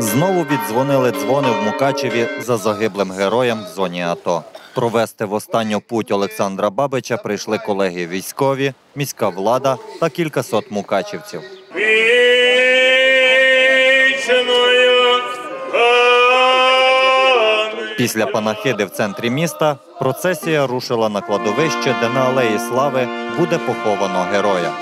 Знову віддзвонили дзвони в Мукачеві за загиблим героєм в зоні АТО. Провести в останню путь Олександра Бабича прийшли колеги військові, міська влада та кількасот мукачівців. Після панахиди в центрі міста процесія рушила на кладовище, де на алеї слави буде поховано героя.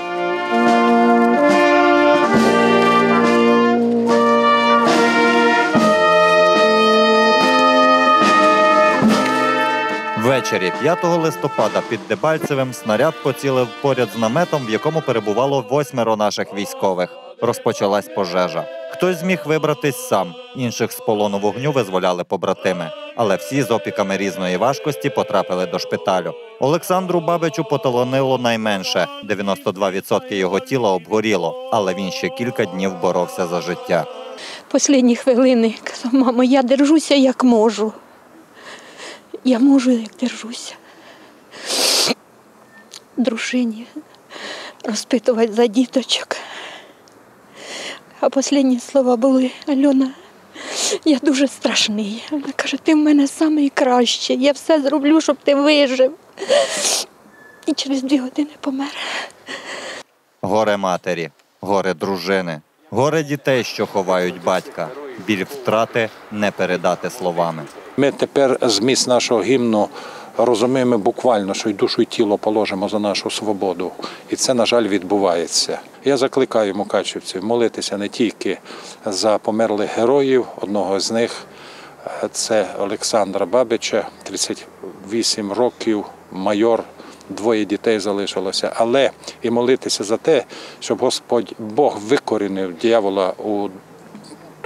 Ввечері 5 листопада під Дебальцевим снаряд поцілив поряд з наметом, в якому перебувало восьмеро наших військових. Розпочалась пожежа. Хтось зміг вибратись сам, інших з полону вогню визволяли побратими. Але всі з опіками різної важкості потрапили до шпиталю. Олександру Бабичу поталонило найменше 92% його тіла обгоріло, але він ще кілька днів боровся за життя. Послідні хвилини казав, мамо, я держуся як можу. Я можу, як держуся. Дружині розпитувати за діточок. А останні слова були Альона, я дуже страшний. Вона каже, ти в мене найкращий, я все зроблю, щоб ти вижив. І через дві години помер. Горе матері, горе дружини, горе дітей, що ховають батька. Біль втрати не передати словами. Ми тепер зміст нашого гімну розуміємо буквально, що й душу і тіло положимо за нашу свободу. І це, на жаль, відбувається. Я закликаю мукачівців молитися не тільки за померлих героїв, одного з них е, це Олександра Бабича, 38 років, майор. Двоє дітей залишилося, але і молитися за те, щоб Господь Бог викорінив дьявола у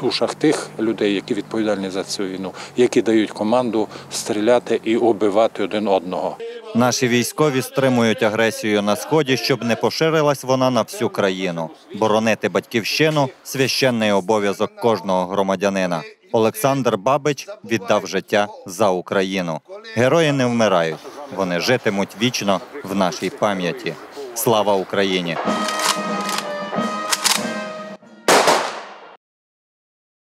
душах тих людей, які відповідальні за цю війну, які дають команду стріляти і убивати один одного. Наші військові стримують агресію на сході, щоб не поширилась вона на всю країну. Боронити батьківщину священний обов'язок кожного громадянина. Олександр Бабич віддав життя за Україну. Герої не вмирають, вони житимуть вічно в нашій пам'яті. Слава Україні!